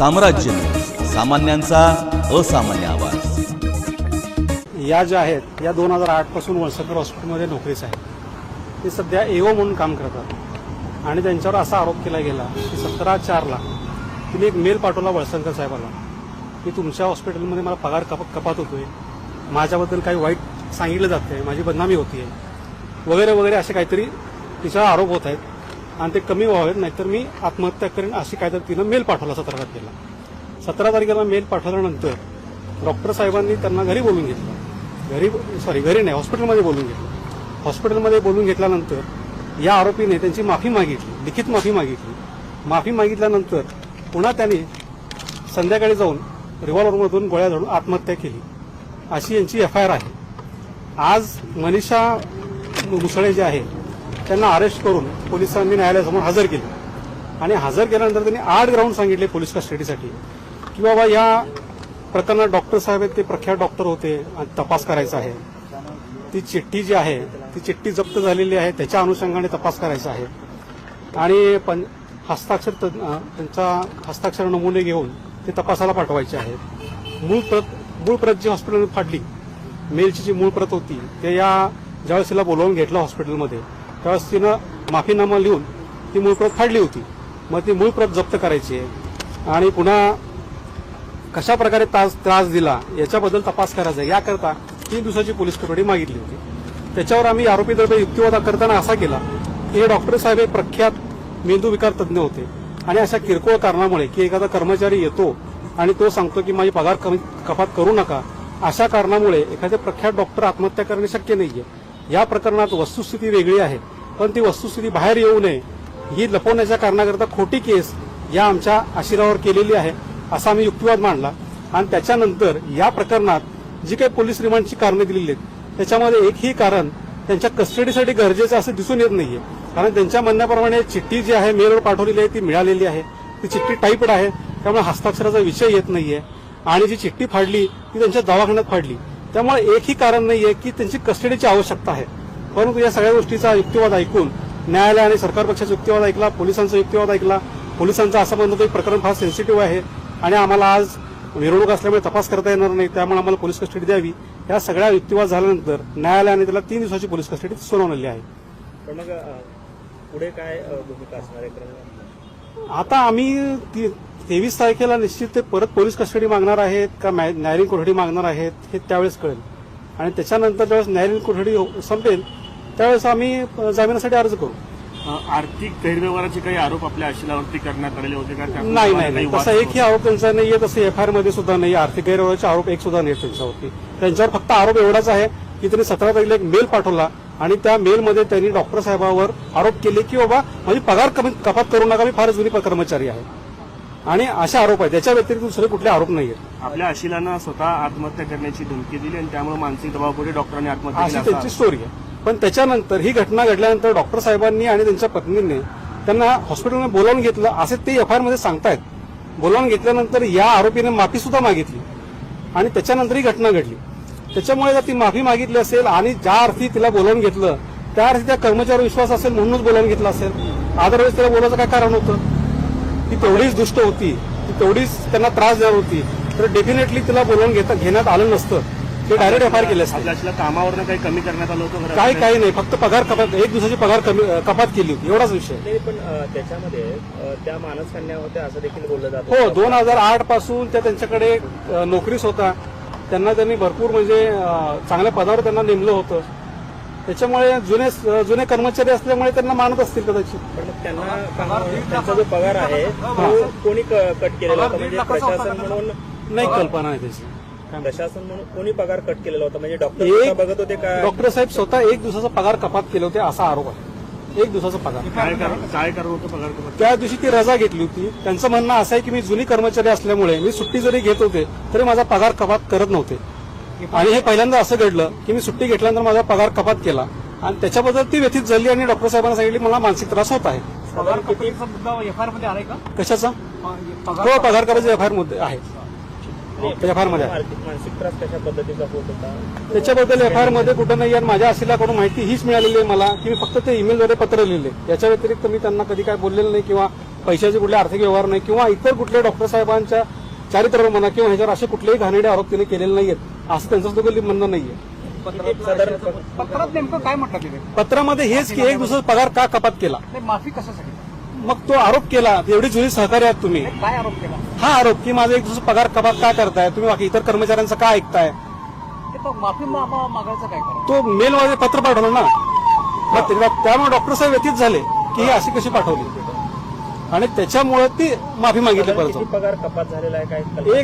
साम्राज्य सामान्यांचा असामान्य आवाज. या ज्या आहेत या दोन हजार आठपासून वळसकर हॉस्पिटलमध्ये नोकरीस आहेत. ते सध्या एओ म्हणून काम करतात. आणि त्यांच्यावर असा आरोप केला गेला की सतरा चारला तुम्ही एक मेल पाठवला वळसंकर साहेबाला की तुमच्या हॉस्पिटलमध्ये मला पगार कप कपात होतोय. माझ्याबद्दल काही वाईट सांगितलं जातंय. माझी बदनामी होती आहे वगैरे वगैरे असे काहीतरी तिच्यावर आरोप होत आहेत. आणि ते कमी व्हावेत नाहीतर मी आत्महत्या करेन अशी कायदा तिनं मेल पाठवला सतरा तारखेला सतरा तारखेला मेल पाठवल्यानंतर डॉक्टर साहेबांनी त्यांना घरी बोलून घेतलं. घरी सॉरी घरी नाही हॉस्पिटलमध्ये बोलून घेतलं. हॉस्पिटलमध्ये बोलून घेतल्यानंतर या आरोपीने त्यांची माफी मागितली लिखित माफी मागितली. माफी मागितल्यानंतर पुन्हा त्याने संध्याकाळी जाऊन रिव्हॉल्व्हरमधून गोळ्या झाडून आत्महत्या केली. अशी यांची एफ आय आर आहे. आज मनीषा मुसळे जे आहे त्यांना अरेस्ट करून पोलिसांनी न्यायालयासमोर हजर केले. आणि हजर केल्यानंतर त्यांनी आठ ग्राउंड सांगितले पोलीस कस्टडीसाठी की बाबा या प्रकरणात डॉक्टर साहेब आहेत ते प्रख्यात डॉक्टर होते आणि तपास करायचा आहे. ती चिठ्ठी जी आहे ती चिठ्ठी जप्त झालेली आहे त्याच्या अनुषंगाने तपास करायचा आहे. आणि पण हस्ताक्षर त्यांचा हस्ताक्षर नमुने घेऊन ते तपासाला पाठवायचे आहेत. मूळ प्रत मूळ प्रत जी हॉस्पिटलमध्ये फाडली मेलची जी मूळ प्रत होती ते या ज्यावेळेस तिला बोलावून घेतलं हॉस्पिटलमध्ये त्यावेळेस तिनं माफीनामा लिहून ती मूळ प्रत फाडली होती. मग ती मूळ प्रत जप्त करायची आहे. आणि पुन्हा कशा प्रकारे त्रास त्रास दिला याच्याबद्दल तपास करायचा आहे. याकरता तीन दिवसाची पोलीस कोठडी मागितली होती. त्याच्यावर आम्ही आरोपी दरम्यान युक्तिवाद करताना असा केला की हे डॉक्टर साहेब हे प्रख्यात मेंदू विकार तज्ज्ञ होते. आणि अशा किरकोळ कारणामुळे की एखादा कर्मचारी येतो आणि तो सांगतो की माझी पगार कमी कपात करू नका अशा कारणामुळे एखादे प्रख्यात डॉक्टर आत्महत्या करणे शक्य नाहीये. या प्रकरणात वस्तुस्थिती वेगळी आहे. पण ती वस्तुस्थिती बाहेर येऊ नये. ही लपवण्याच्या कारणाकरता खोटी केस या आमच्या आशिरावर केलेली आहे असा आम्ही युक्तिवाद मांडला. आणि त्याच्यानंतर या प्रकरणात जी काही पोलीस रिमांडची कारणं दिलेली आहेत त्याच्यामध्ये एकही कारण त्यांच्या कस्टडीसाठी गरजेचं असं दिसून येत नाहीये. कारण त्यांच्या म्हणण्याप्रमाणे चिठ्ठी जी आहे मेलवर पाठवलेली आहे ती मिळालेली आहे. ती चिठ्ठी टाईपड आहे त्यामुळे हस्ताक्षराचा विषय येत नाहीये. आणि जी चिठ्ठी फाडली ती त्यांच्या दवाखान्यात फाडली. त्यामुळे एकही कारण नाहीये की त्यांची कस्टडीची आवश्यकता आहे. परंतु या सगळ्या गोष्टीचा युक्तिवाद ऐकून न्यायालयाने सरकार पक्षाचा युक्तिवाद ऐकला पोलिसांचा युक्तिवाद ऐकला पोलिसांचा असं म्हणतो की प्रकरण फार सेन्सिटिव्ह आहे आणि आम्हाला आज मिरवणूक असल्यामुळे तपास करता येणार नाही त्यामुळे आम्हाला पोलीस कस्टडी द्यावी. या सगळ्या युक्तिवाद झाल्यानंतर न्यायालयाने त्याला तीन दिवसाची पोलीस कस्टडी सुनावलेली आहे. पण मग अ, पुढे काय भूमिका असणार आहे? आता आम्ही ती- तेवीस तारखेला निश्चित ते परत पोलीस कस्टडी मागणार आहेत का न्याय- न्यायालयीन कोठडी मागणार आहेत हे त्यावेळेस कळेल. आणि त्याच्यानंतर ज्यावेळेस न्यायालयीन कोठडी हो- संपेल त्यावेळेस आम्ही जामिनासाठी अर्ज करू. आर्थिक गैरव्यवहाराचे काही आरोप आपल्या आशिलावरती करण्यात आलेले होते का? नाही नाही नाही. तसा एकही आरोप त्यांचा नाहीये तसं एफ आय आरमध्ये सुद्धा नाही आर्थिक गैरव्यवहाराचे आरोप एक सुद्धा नाही त्यांच्यावरती. त्यांच्यावर फक्त आरोप एवढाच आहे की त्यांनी सतरा तारखेला एक मेल पाठवला आणि त्या मेलमध्ये त्यांनी डॉक्टर साहेबावर आरोप केले की बाबा माझी पगार कमी कपात करू नका मी फार जुनी कर्मचारी आहे. आणि असे आरोप आहेत. त्याच्या व्यतिरिक्त दुसरे कुठले आरोप नाही आहेत आपल्या आशिलानं स्वतः आत्महत्या करण्याची धमकी दिली आणि त्यामुळे मानसिक दबावापुढे डॉक्टरांनी आत्महत्या अशी केली असा त्यांची स्टोरी आहे. पण त्याच्यानंतर ही घटना घडल्यानंतर डॉक्टर साहेबांनी आणि त्यांच्या पत्नीने त्यांना हॉस्पिटलमध्ये बोलावून घेतलं. असे ते एफ आयमध्ये सांगतायत. बोलावून घेतल्यानंतर या आरोपीने माफी सुद्धा मागितली. आणि त्याच्यानंतर ही घटना घडली. त्याच्यामुळे जर ती माफी मागितली असेल आणि ज्या अर्थी तिला बोलावून घेतलं त्या अर्थी त्या कर्मचारी विश्वास असेल म्हणूनच बोलावून घेतलं असेल. अदरवाईज तिला बोलायचं काय कारण होतं? ती तेवढीच दुष्ट होती ती तेवढीच त्यांना त्रास देणार होती तर डेफिनेटली तिला बोलावून घेता घेण्यात आलं नसतं. ते डायरेक्ट एफ आय आर केले असते. आपल्या आशिला कामावरनं काही कमी करण्यात आलं होतं काही काही नाही. फक्त पगार कपात एक दिवसाची पगार कमी कपात केली होती. एवढाच विषय. पण त्याच्यामध्ये त्या मानस कन्या होत्या असं देखील बोललं जात हो दोन हजार आठपासून त्या त्यांच्याकडे अ, नोकरीस होता. त्यांना त्यांनी भरपूर म्हणजे चांगल्या पदावर त्यांना नेमलं होतं. त्याच्यामुळे जुने जुने कर्मचारी असल्यामुळे त्यांना मानत असतील कदाचित. पण मग त्यांना त्यांचा जो पगार आहे तो कोणी क- कट केलेला होता? म्हणजे प्रशासन म्हणून नाही कल्पना आहे त्याची. प्रशासन म्हणून कोणी पगार कट केलेला होता? म्हणजे डॉक्टर एक- स्वतः बघत होते का? डॉक्टर साहेब स्वतः एक दिवसाचा पगार कपात केले होते असा आरोप आहे. एक दिवसाचा पगार. काय कारण काय कारण होतं पगार कपात? त्या दिवशी ती रजा घेतली होती. त्यांचं म्हणणं असं आहे की मी जुनी कर्मचारी असल्यामुळे मी सुट्टी जरी घेत होते तरी माझा पगार कपात करत नव्हते. आणि हे पहिल्यांदा असं घडलं की मी सुट्टी घेतल्यानंतर माझा पगार कपात केला. आणि त्याच्याबद्दल ती व्यथित झाली आणि डॉक्टर साहेबांना सांगितली मला मानसिक त्रास होत आहे. पगार एफ आरमध्ये आलाय का? कशाचा? हो पगार करायचं एफ आय आरमध्ये आहे. एफ आय आरमध्ये आहे. मानसिक मानसिक त्रास कशा पद्धतीचा होत होता? त्याच्याबद्दल एफ आय आरमध्ये कुठं नाही आणि माझ्या असिलाकडून माहिती हीच मिळालेली आहे मला की मी फक्त ते ईमेलद्वारे पत्र लिहिले. याच्या व्यतिरिक्त मी त्यांना कधी काय बोललेलं नाही किंवा पैशाचे कुठले आर्थिक व्यवहार नाही किंवा इतर कुठल्या डॉक्टर साहेबांच्या चारित्र्यावर म्हणा किंवा ह्याच्यावर असे कुठलेही घाणेरडे आरोप तिने केलेले नाहीयेत. असं त्यांचं सुद्धा कधी म्हणणं नाहीये. साधारण पत्रात नेमकं काय म्हटलं पत्रामध्ये हेच की एक दुसरा पगार का कपात केला? नाही माफी कशासाठी? मग तो आरोप केला एवढी जुनी सहकार्य आहात तुम्ही. काय आरोप केला? हा आरोप की माझा एक दुसरा पगार कपात का करताय? तुम्ही बाकी इतर कर्मचाऱ्यांचा का ऐकताय? ते तो माफी मा- मा- मागायचं काय करा? तो मेल मध्ये पत्र पाठवलं ना? मग ते- त्यामुळे डॉक्टर साहेब व्यतीत झाले की ही अशी कशी पाठवली? आणि त्याच्यामुळे ती माफी मागितली परत किती पगार कपात झालेला आहे काय कल्पना एक